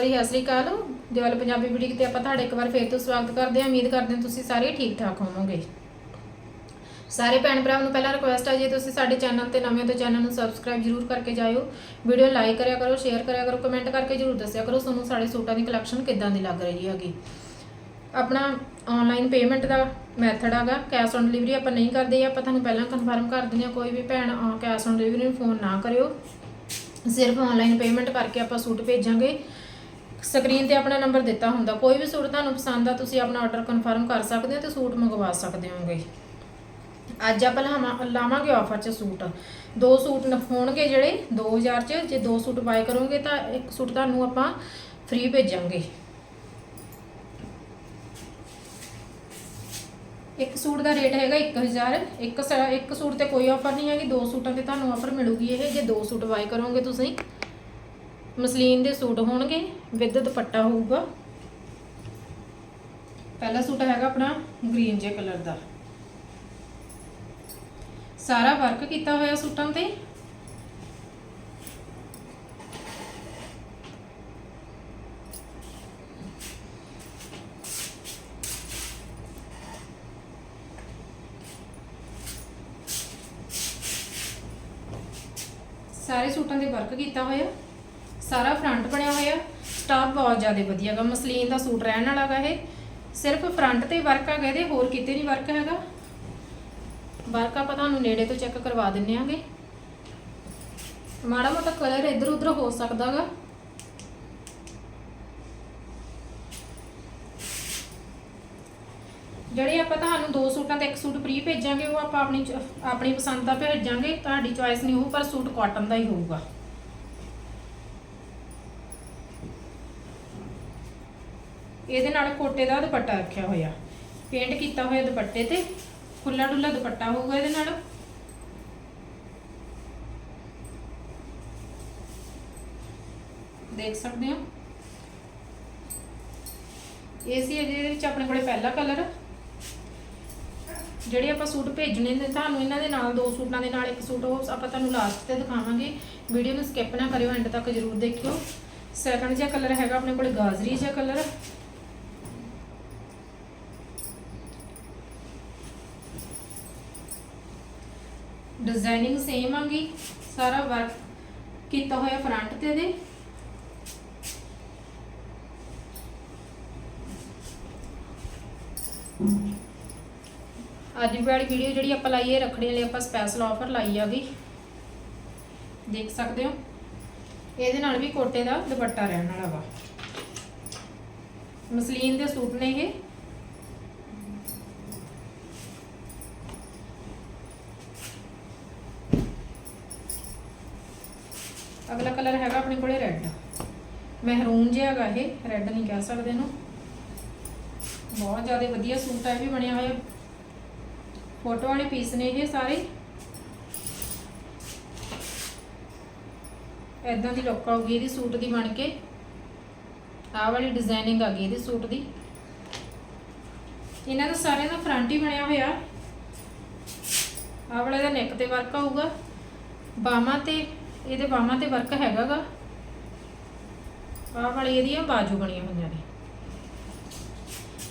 ਭਰੀ ਸਤਿ ਸ੍ਰੀ ਅਕਾਲ। ਦਿਵਾਲੀ ਪੰਜਾਬੀ ਵੀਡੀਓ ਤੇ ਆਪਾਂ ਤੁਹਾਡੇ ਇੱਕ ਵਾਰ ਫੇਰ ਤੋਂ ਸਵਾਗਤ ਕਰਦੇ ਹਾਂ। ਉਮੀਦ ਕਰਦੇ ਹਾਂ ਤੁਸੀਂ ਸਾਰੇ ਠੀਕ ਠਾਕ ਹੋਵੋਗੇ। ਸਾਰੇ ਭੈਣ ਭਰਾਵਾਂ ਨੂੰ ਪਹਿਲਾਂ ਰਿਕੁਐਸਟ ਆ, ਜੇ ਤੁਸੀਂ ਸਾਡੇ ਚੈਨਲ ਤੇ ਨਵੇਂ ਹੋ ਤਾਂ ਚੈਨਲ ਨੂੰ ਸਬਸਕ੍ਰਾਈਬ ਜਰੂਰ ਕਰਕੇ ਜਾਇਓ। ਵੀਡੀਓ ਲਾਈਕ ਕਰਿਆ ਕਰੋ ਸ਼ੇਅਰ ਕਰਿਆ ਕਰੋ ਕਮੈਂਟ ਕਰਕੇ ਜਰੂਰ ਦੱਸਿਆ ਕਰੋ ਤੁਹਾਨੂੰ ਸਾਡੇ ਸੂਟਾਂ ਦੀ ਕਲੈਕਸ਼ਨ ਕਿੱਦਾਂ ਦੀ ਲੱਗ ਰਹੀ ਹੈਗੀ। ਆਪਣਾ ਆਨਲਾਈਨ ਪੇਮੈਂਟ ਦਾ ਮੈਥਡ ਹੈਗਾ ਕੈਸ਼ ਔਨ ਡਿਲੀਵਰੀ ਆਪਾਂ ਨਹੀਂ ਕਰਦੇ, ਆਪਾਂ ਤੁਹਾਨੂੰ ਪਹਿਲਾਂ ਕਨਫਰਮ ਕਰ ਦਿੰਦੇ ਹਾਂ। ਕੋਈ ਵੀ ਭੈਣ ਕੈਸ਼ ਔਨ ਡਿਲੀਵਰੀ ਨੂੰ ਫੋਨ ਨਾ ਕਰਿਓ। ਸਿਰਫ ਆਨਲਾਈਨ ਪੇਮੈਂਟ ਕਰਕੇ ਆਪਾਂ ਸੂਟ ਭੇਜਾਂਗੇ। ਸਕਰੀਨ ਤੇ ਆਪਣਾ ਨੰਬਰ ਦਿੱਤਾ ਹੁੰਦਾ। ਕੋਈ ਵੀ ਸੂਟ ਤੁਹਾਨੂੰ ਪਸੰਦ ਆ, ਤੁਸੀਂ ਆਪਣਾ ਆਰਡਰ ਕਨਫਰਮ ਕਰ ਸਕਦੇ ਹੋ ਤੇ ਸੂਟ ਮੰਗਵਾ ਸਕਦੇ ਹੋਗੇ। ਅੱਜ ਆਪਾਂ ਲਾਵਾਂ- ਲਾਵਾਂਗੇ ਆਫਰ 'ਚ ਸੂਟ। ਦੋ ਸੂਟ ਹੋਣਗੇ ਜਿਹੜੇ 2000 'ਚ। ਜੇ ਦੋ ਸੂਟ ਬਾਏ ਕਰੋਗੇ ਤਾਂ ਇੱਕ ਸੂਟ ਤੁਹਾਨੂੰ ਆਪਾਂ ਫ੍ਰੀ ਭੇਜਾਂਗੇ। ਇੱਕ ਸੂਟ ਦਾ ਰੇਟ ਹੈਗਾ 1000 ਇੱਕ ਸ- ਇੱਕ ਸੂਟ ਤੇ ਕੋਈ ਆਫਰ ਨਹੀਂ ਹੈਗੀ। ਦੋ ਸੂਟਾਂ ਤੇ ਤੁਹਾਨੂੰ ਆਫਰ ਮਿਲੂਗੀ ਇਹ। ਜੇ ਦੋ ਸੂਟ ਬਾਏ ਕਰੋਗੇ ਤੁਸੀਂ ਮਸਲੀਨ ਦੇ ਸੂਟ ਹੋਣਗੇ ਵਿਦ ਦੁਪੱਟਾ ਹੋਊਗਾ। ਪਹਿਲਾ ਸੂਟ ਹੈਗਾ ਆਪਣਾ ਗ੍ਰੀਨ ਜੇ ਕਲਰ ਦਾ। ਸਾਰਾ ਵਰਕ ਕੀਤਾ ਹੋਇਆ ਸੂਟਾਂ ਤੇ। ਸਾਰੇ ਸੂਟਾਂ ਦੇ ਵਰਕ ਕੀਤਾ ਹੋਇਆ। ਸਾਰਾ ਫਰੰਟ ਬਣਿਆ ਹੋਇਆ। ਸਟਾਫ ਬਹੁਤ ਜ਼ਿਆਦਾ ਵਧੀਆ ਗਾ। ਮਸਲੀਨ ਦਾ ਸੂਟ ਰਹਿਣ ਵਾਲਾ ਗਾ ਇਹ। ਸਿਰਫ ਫਰੰਟ ਤੇ ਵਰਕ ਹੈਗਾ ਇਹਦੇ, ਹੋਰ ਕਿਤੇ ਨਹੀਂ ਵਰਕ ਹੈਗਾ। ਵਰਕ ਆਪਾਂ ਤੁਹਾਨੂੰ ਨੇੜੇ ਤੋਂ ਚੈੱਕ ਕਰਵਾ ਦਿੰਨੇ ਆਂਗੇ। ਮਾੜਾ ਮੋਟਾ ਕਲਰ ਇੱਧਰ ਉੱਧਰ ਹੋ ਸਕਦਾਗਾ ਜਿਹੜੇ ਆਪਾਂ ਤੁਹਾਨੂੰ ਦੋ ਸੂਟਾਂ ਤੇ ਇੱਕ ਸੂਟ ਫ੍ਰੀ ਭੇਜਾਂਗੇ, ਉਹ ਆਪਾਂ ਆਪਣੀ ਆਪਣੀ ਪਸੰਦ ਦਾ ਭੇਜਾਂਗੇ। ਤੁਹਾਡੀ ਚੁਆਇਸ ਨਹੀਂ ਹੋਊ, ਪਰ ਸੂਟ ਕਾਟਨ ਦਾ ਹੀ ਹੋਊਗਾ। ਇਹਦੇ ਨਾਲ ਕੋਟੇ ਦਾ ਦੁਪੱਟਾ ਰੱਖਿਆ ਹੋਇਆ। ਪੇਂਟ ਕੀਤਾ ਹੋਇਆ ਦੁਪੱਟੇ ਤੇ ਖੁੱਲਾ ਡੁੱਲਾ ਦੁਪੱਟਾ ਹੋਊਗਾ ਇਹਦੇ ਨਾਲ। ਦੇਖ ਸਕਦੇ ਹੋ। ਇਹ ਸੀ ਇਹਦੇ ਵਿੱਚ ਆਪਣੇ ਕੋਲੇ ਪਹਿਲਾ ਕਲਰ। ਜਿਹੜੇ ਆਪਾਂ ਸੂਟ ਭੇਜਣੇ ਨੇ, ਤੁਹਾਨੂੰ ਇਹਨਾਂ ਦੇ ਨਾਲ, ਦੋ ਸੂਟਾਂ ਦੇ ਨਾਲ ਇੱਕ ਸੂਟ, ਉਹ ਆਪਾਂ ਤੁਹਾਨੂੰ ਲਾਸਟ ਤੇ ਦਿਖਾਵਾਂਗੇ। ਵੀਡੀਓ ਨੂੰ ਸਕਿਪ ਨਾ ਕਰਿਓ ਐਂਡ ਤੱਕ ਜਰੂਰ ਦੇਖਿਓ। ਸੈਕੰਡ ਜਿਹਾ ਕਲਰ ਹੈਗਾ ਆਪਣੇ ਕੋਲੇ ਗਾਜਰੀ ਜਿਹਾ ਕਲਰ। ਡਿਜ਼ਾਈਨਿੰਗ ਸੇਮ ਆਂਗੀ ਸਾਰਾ ਵਰਕ ਕੀਤਾ ਹੋਇਆ ਫਰੰਟ ਤੇ ਦੇ। ਅੱਜ ਦੀ ਵਾਲੀ ਵੀਡੀਓ ਜਿਹੜੀ ਆਪਾਂ ਲਾਈ ਹੈ, ਰੱਖੜੀ ਲਈ ਆਪਾਂ ਸਪੈਸ਼ਲ ਆਫਰ ਲਾਈ ਆਗੀ ਦੇਖ ਸਕਦੇ ਹੋ। ਇਹਦੇ ਨਾਲ ਵੀ ਕੋਟੇ ਦਾ ਦੁਪੱਟਾ ਰਹਿਣ ਵਾਲਾ ਵਾ। ਮਸਲੀਨ ਦੇ ਸੂਟ ਨੇ ਇਹ ਅਗਲਾ ਕਲਰ ਹੈਗਾ ਆਪਣੇ ਕੋਲੇ ਰੈੱਡ ਮਹਿਰੂਨ ਜਿਹਾ ਹੈਗਾ ਇਹ ਰੈੱਡ ਨਹੀਂ ਕਹਿ ਸਕਦੇ ਇਹਨੂੰ। ਬਹੁਤ ਜ਼ਿਆਦਾ ਵਧੀਆ ਸੂਟ ਆ, ਇਹ ਵੀ ਬਣਿਆ ਹੋਇਆ। ਫੋਟੋ ਵਾਲੇ ਪੀਸ ਨੇ ਇਹ ਸਾਰੇ। ਐਦਾਂ ਦੀ ਲੁੱਕ ਆਊਗੀ ਇਹਦੀ ਸੂਟ ਦੀ ਬਣ ਕੇ। ਆਹ ਵਾਲੀ ਡਿਜ਼ਾਈਨਿੰਗ ਆ ਗਈ ਇਹਦੇ ਸੂਟ ਦੀ। ਇਹਨਾਂ ਦਾ ਸਾਰਿਆਂ ਦਾ ਫਰੰਟ ਹੀ ਬਣਿਆ ਹੋਇਆ। ਆਹ ਵਾਲੇ ਦਾ ਨੈਕ ਤੇ ਵਰਕ ਆਊਗਾ। ਬਾਹਾਂ ਤੇ, ਇਹਦੇ ਬਾਹਾਂ ਤੇ ਵਰਕ ਹੈਗਾਗਾ। ਆਹ ਵਾਲੀ ਇਹਦੀਆਂ ਬਾਜੂ ਬਣੀਆਂ ਹੋਈਆਂ ਨੇ।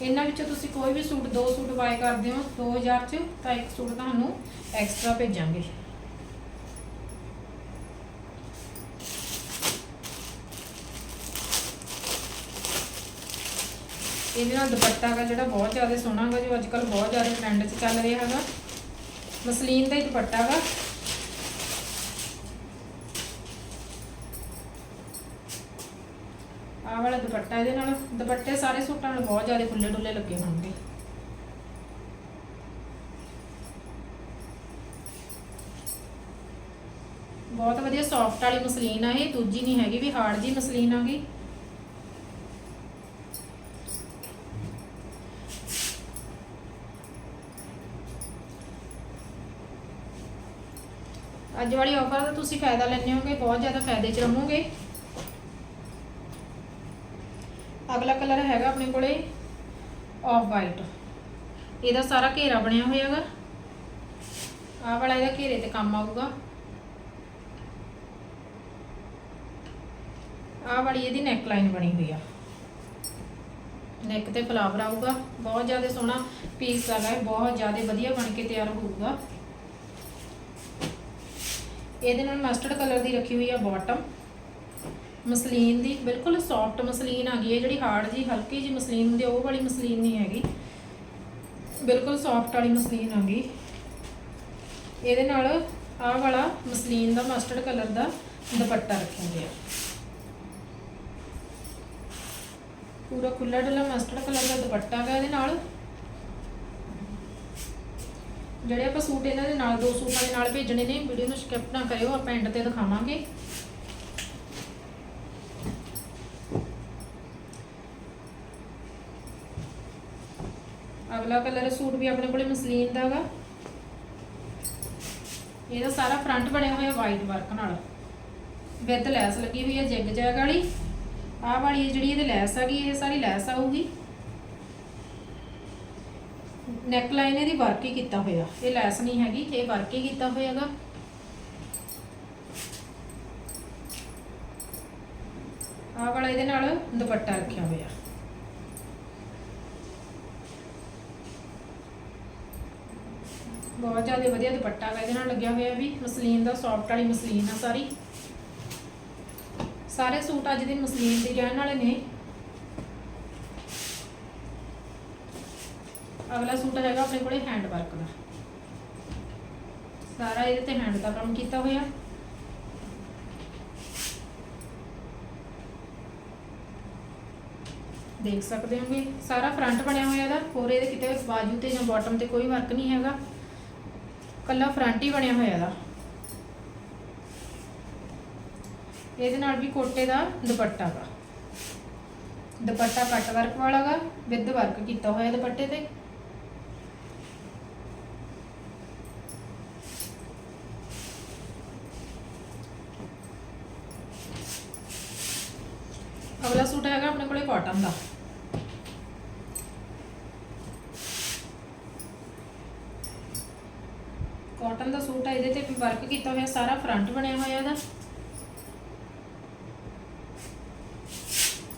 ਇਹਨਾਂ ਵਿੱਚੋਂ ਤੁਸੀਂ ਕੋਈ ਵੀ ਸੂਟ, ਦੋ ਸੂਟ ਬਾਏ ਕਰਦੇ ਹੋ 2000 ਚ, ਤਾਂ ਇੱਕ ਸੂਟ ਤੁਹਾਨੂੰ ਐਕਸਟਰਾ ਭੇਜਾਂਗੇ। ਇਹਦੇ ਨਾਲ ਦੁਪੱਟਾ ਹੈਗਾ ਜਿਹੜਾ ਬਹੁਤ ਜ਼ਿਆਦਾ ਸੋਹਣਾ ਹੈਗਾ, ਜੋ ਅੱਜ ਅੱਜਕੱਲ ਬਹੁਤ ਜ਼ਿਆਦਾ ਟ੍ਰੈਂਡ 'ਚ ਚੱਲ ਰਿਹਾ ਹੈਗਾ। ਮਸਲੀਨ ਦਾ ਹੀ ਦੁਪੱਟਾ ਹੈਗਾ। ਆਹ ਵਾਲਾ ਦੁਪੱਟਾ, ਇਹਦੇ ਨਾਲ ਦੁਪੱਟੇ ਸਾਰੇ ਸੂਟਾਂ ਨਾਲ ਬਹੁਤ ਜ਼ਿਆਦਾ ਖੁੱਲੇ ਡੁੱਲੇ ਲੱਗੇ ਹੋਣਗੇ। ਬਹੁਤ ਵਧੀਆ ਸੌਫਟ ਵਾਲੀ ਮਸਲੀਨ ਆ ਇਹ, ਦੂਜੀ ਨਹੀਂ ਹੈਗੀ ਵੀ ਹਾਰਡ ਜੀ ਮਸਲੀਨ ਆ ਗਈ ਅੱਜ ਵਾਲੀ ਆਫਰ ਦਾ ਤੁਸੀਂ ਫਾਇਦਾ ਲੈਣੇ ਹੋਗੇ, ਬਹੁਤ ਜ਼ਿਆਦਾ ਫਾਇਦੇ 'ਚ ਰਹੋਗੇ। ਅਗਲਾ ਕਲਰ ਹੈਗਾ ਆਪਣੇ ਕੋਲੇ ਆਫ ਵਾਈਟ ਇਹਦਾ ਸਾਰਾ ਘੇਰਾ ਬਣਿਆ ਹੋਇਆ ਆਹ ਵਾਲਾ ਇਹਦਾ ਘੇਰੇ ਤੇ ਕੰਮ ਆਊਗਾ। ਆਹ ਵਾਲੀ ਇਹਦੀ ਨੈਕ ਲਾਈਨ ਬਣੀ ਹੋਈ ਆ। ਨੈਕ ਤੇ ਫਲਾਵਰ ਆਊਗਾ। ਬਹੁਤ ਜ਼ਿਆਦਾ ਸੋਹਣਾ ਪੀਸ ਹੈਗਾ ਬਹੁਤ ਜ਼ਿਆਦਾ ਵਧੀਆ ਬਣ ਕੇ ਤਿਆਰ ਹੋਊਗਾ। ਇਹਦੇ ਨਾਲ ਮਸਟਰਡ ਕਲਰ ਦੀ ਰੱਖੀ ਹੋਈ ਆ ਬਾਟਮ ਮਸਲੀਨ ਦੀ, ਬਿਲਕੁਲ ਸੌਫਟ ਮਸਲੀਨ ਆ ਗਈ ਹੈ, ਜਿਹੜੀ ਹਾਰਡ ਜੀ ਹਲਕੀ ਜੀ ਮਸਲੀਨ ਹੁੰਦੀ ਆ, ਉਹ ਵਾਲੀ ਮਸਲੀਨ ਨਹੀਂ ਹੈਗੀ। ਬਿਲਕੁਲ ਸੌਫਟ ਵਾਲੀ ਮਸਲੀਨ ਆ ਗਈ। ਇਹਦੇ ਨਾਲ ਆਹ ਵਾਲਾ ਮਸਲੀਨ ਦਾ ਮਸਟਰਡ ਕਲਰ ਦਾ ਦੁਪੱਟਾ ਰੱਖਾਂਗੇ ਪੂਰਾ ਖੁੱਲਾ ਡੁੱਲਾ ਮਸਟਰਡ ਕਲਰ ਦਾ ਦੁਪੱਟਾ ਹੈ ਇਹਦੇ ਨਾਲ। ਜਿਹੜੇ ਆਪਾਂ ਸੂਟ ਇਹਨਾਂ ਦੇ ਨਾਲ, ਦੋ ਸੂਟਾਂ ਦੇ ਨਾਲ ਭੇਜਣੇ ਨੇ, ਵੀਡੀਓ ਨੂੰ ਸਕਿਪ ਨਾ ਕਰਿਓ, ਆਪਾਂ ਐਂਡ ਤੇ ਦਿਖਾਵਾਂਗੇ। ਅਗਲਾ ਕਲਰ ਸੂਟ ਵੀ ਆਪਣੇ ਕੋਲੇ ਮਸਲੀਨ ਦਾ ਹੈਗਾ। ਇਹਦਾ ਸਾਰਾ ਫਰੰਟ ਬਣਿਆ ਹੋਇਆ ਵਾਈਟ ਵਰਕ ਨਾਲ। ਵਿਦ ਲੈਸ ਲੱਗੀ ਹੋਈ ਹੈ, ਜਿਗ ਜੈਗ ਵਾਲੀ। ਆਹ ਵਾਲੀ ਜਿਹੜੀ ਇਹਦੇ ਲੈਸ ਹੈਗੀ, ਇਹ ਸਾਰੀ ਲੈਸ ਆਊਗੀ। ਨੈਕ ਲਾਈਨ ਇਹਦੀ ਵਰਕ ਹੀ ਕੀਤਾ ਹੋਇਆ। ਇਹ ਲੈਸ ਨਹੀਂ ਹੈਗੀ, ਇਹ ਵਰਕ ਹੀ ਕੀਤਾ ਹੋਇਆਗਾ ਆਹ ਵਾਲਾ ਇਹਦੇ ਨਾਲ ਦੁਪੱਟਾ ਰੱਖਿਆ ਹੋਇਆ। ਬਹੁਤ ਜ਼ਿਆਦਾ ਵਧੀਆ ਦੁਪੱਟਾ ਹੈ ਇਹਦੇ ਨਾਲ ਲੱਗਿਆ ਹੋਇਆ ਵੀ ਮਸਲੀਨ ਦਾ ਸੌਫਟ ਵਾਲੀ ਮਸਲੀਨ ਆ ਸਾਰੀ। ਸਾਰੇ ਸੂਟ ਅੱਜ ਦੇ ਮਸਲੀਨ ਦੇ ਰਹਿਣ ਵਾਲੇ ਨੇ। ਅਗਲਾ ਸੂਟ ਹੈਗਾ ਆਪਣੇ ਕੋਲੇ ਹੈਂਡ ਵਰਕ ਦਾ। ਸਾਰਾ ਇਹਦੇ ਤੇ ਹੈਂਡ ਦਾ ਕੰਮ ਕੀਤਾ ਹੋਇਆ। ਦੇਖ ਸਕਦੇ ਹੋਗੇ, ਸਾਰਾ ਫਰੰਟ ਬਣਿਆ ਹੋਇਆ ਇਹਦਾ, ਹੋਰ ਇਹਦੇ ਕਿਤੇ ਬਾਜੂ ਤੇ ਜਾਂ ਬਾਟਮ ਤੇ ਕੋਈ ਵਰਕ ਨਹੀਂ ਹੈਗਾ। ਕੱਲਾ ਫਰੰਟ ਹੀ ਬਣਿਆ ਹੋਇਆ ਇਹਦਾ ਇਹਦੇ ਨਾਲ ਵੀ ਕੋਟੇ ਦਾ ਦੁਪੱਟਾ ਵਾ। ਦੁਪੱਟਾ ਕੱਟ ਵਰਕ ਵਾਲਾ ਗਾ ਵਿਦ ਵਰਕ ਕੀਤਾ ਹੋਇਆ ਦੁਪੱਟੇ ਤੇ। ਅਗਲਾ ਸੂਟ ਹੈਗਾ ਆਪਣੇ ਕੋਲੇ ਕਾਟਨ ਦਾ ਕਾਟਨ ਦਾ ਸੂਟ ਹੈ ਇਹਦੇ ਤੇ ਵੀ ਵਰਕ ਕੀਤਾ ਹੋਇਆ, ਸਾਰਾ ਫਰੰਟ ਬਣਿਆ ਹੋਇਆ ਇਹਦਾ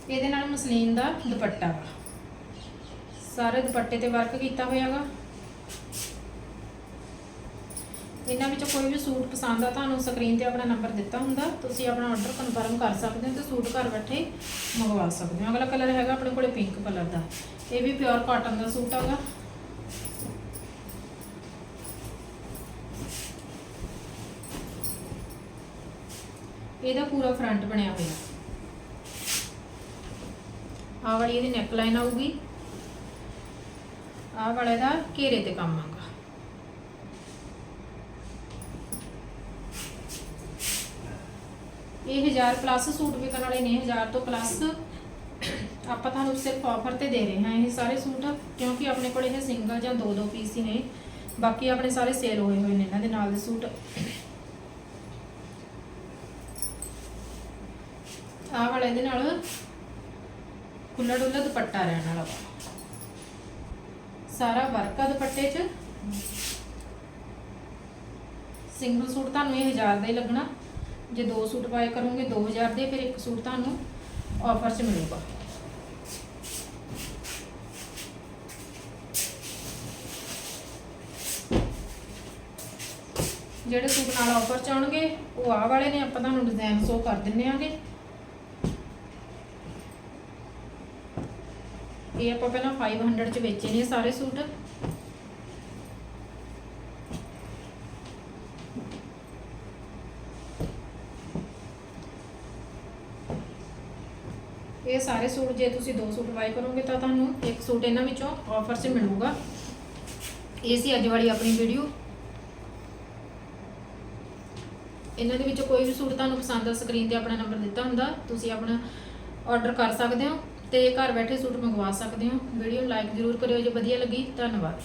ਇਹਦੇ ਨਾਲ ਮਸਲੀਨ ਦਾ ਦੁਪੱਟਾ। ਵਾ ਸਾਰੇ ਦੁਪੱਟੇ ਤੇ ਵਰਕ ਕੀਤਾ ਹੋਇਆਗਾ ਇਹਨਾਂ ਵਿੱਚੋਂ ਕੋਈ ਵੀ ਸੂਟ ਪਸੰਦ ਆ, ਤੁਹਾਨੂੰ ਸਕਰੀਨ ਤੇ ਆਪਣਾ ਨੰਬਰ ਦਿੱਤਾ ਹੁੰਦਾ। ਤੁਸੀਂ ਆਪਣਾ ਆਰਡਰ ਕਨਫਰਮ ਕਰ ਸਕਦੇ ਹੋ ਤੇ ਸੂਟ ਘਰ ਬੈਠੇ ਮੰਗਵਾ ਸਕਦੇ ਹੋ। ਅਗਲਾ ਕਲਰ ਹੈਗਾ ਆਪਣੇ ਕੋਲੇ ਪਿੰਕ ਕਲਰ ਦਾ। ਇਹ ਵੀ ਪਿਓਰ ਕਾਟਨ ਦਾ ਸੂਟ ਹੈਗਾ। ਇਹਦਾ ਪੂਰਾ ਫਰੰਟ ਬਣਿਆ ਹੋਇਆ। ਆਹ ਵਾਲੀ ਇਹਦੀ ਨੈਕ ਲਾਈਨ ਆਊਗੀ। ਆਹ ਵਾਲੇ ਦਾ ਘੇਰੇ ਤੇ ਕੰਮ ਆਗਾ ਇਹ 1000 ਪਲੱਸ ਸੂਟ ਵਿਕਣ ਵਾਲੇ ਨੇ 1000 ਤੋਂ ਪਲੱਸ ਆਪਾਂ ਤੁਹਾਨੂੰ ਸਿਰਫ ਆਫਰ ਤੇ ਦੇ ਰਹੇ ਹਾਂ ਇਹ ਸਾਰੇ ਸੂਟ, ਕਿਉਂਕਿ ਆਪਣੇ ਕੋਲ ਇਹ ਸਿੰਗਲ ਜਾਂ ਦੋ ਦੋ ਪੀਸ ਹੀ ਨੇ। ਬਾਕੀ ਆਪਣੇ ਸਾਰੇ ਸੇਲ ਹੋਏ ਹੋਏ ਨੇ ਇਹਨਾਂ ਦੇ ਨਾਲ ਦੇ ਸੂਟ। ਆਹ ਵਾਲਾ ਇਹਦੇ ਨਾਲ ਖੁੱਲਾ ਡੁੱਲਾ ਦੁਪੱਟਾ ਰਹਿਣ ਵਾਲਾ ਸਾਰਾ ਵਰਕ ਆ ਦੁਪੱਟੇ 'ਚ ਸਿੰਗਲ ਸੂਟ ਤੁਹਾਨੂੰ ਇਹ 1000 ਦਾ ਹੀ ਲੱਗਣਾ ਜੇ ਦੋ ਸੂਟ ਬਾਏ ਕਰੋਗੇ 2000 ਦੇ ਫਿਰ ਇੱਕ ਸੂਟ ਤੁਹਾਨੂੰ ਆਫਰ 'ਚ ਮਿਲੂਗਾ ਜਿਹੜੇ ਸੂਟ ਨਾਲ ਆਫਰ 'ਚ ਆਉਣਗੇ ਉਹ ਆਹ ਵਾਲੇ ਨੇ ਆਪਾਂ ਤੁਹਾਨੂੰ ਡਿਜ਼ਾਈਨ ਸ਼ੋ ਕਰ ਦਿੰਨੇ ਆਂਗੇ ਇਹ ਆਪਾਂ ਪਹਿਲਾਂ 500 ਚ ਵੇਚੇ ਨੇ ਸਾਰੇ ਸੂਟ। ਇਹ ਸਾਰੇ ਸੂਟ ਜੇ ਤੁਸੀਂ ਦੋ ਸੂਟ ਬਾਈ ਕਰੋਗੇ ਤਾਂ ਤੁਹਾਨੂੰ ਇੱਕ ਸੂਟ ਇਹਨਾਂ ਵਿੱਚੋਂ ਆਫਰ 'ਚ ਮਿਲੂਗਾ। ਇਹ ਸੀ ਅੱਜ ਵਾਲੀ ਆਪਣੀ ਵੀਡੀਓ ਇਹਨਾਂ ਦੇ ਵਿੱਚੋਂ ਕੋਈ ਵੀ ਸੂਟ ਤੁਹਾਨੂੰ ਪਸੰਦ ਆ ਸਕਰੀਨ ਤੇ ਆਪਣਾ ਨੰਬਰ ਦਿੱਤਾ ਹੁੰਦਾ, ਤੁਸੀਂ ਆਪਣਾ ਆਰਡਰ ਕਰ ਸਕਦੇ ਹੋ। ਤੇ ਘਰ ਬੈਠੇ ਸੂਟ ਮੰਗਵਾ ਸਕਦੇ ਹੋ। ਵੀਡੀਓ ਲਾਈਕ ਜ਼ਰੂਰ ਕਰਿਓ ਜੇ ਵਧੀਆ ਲੱਗੀ, ਧੰਨਵਾਦ।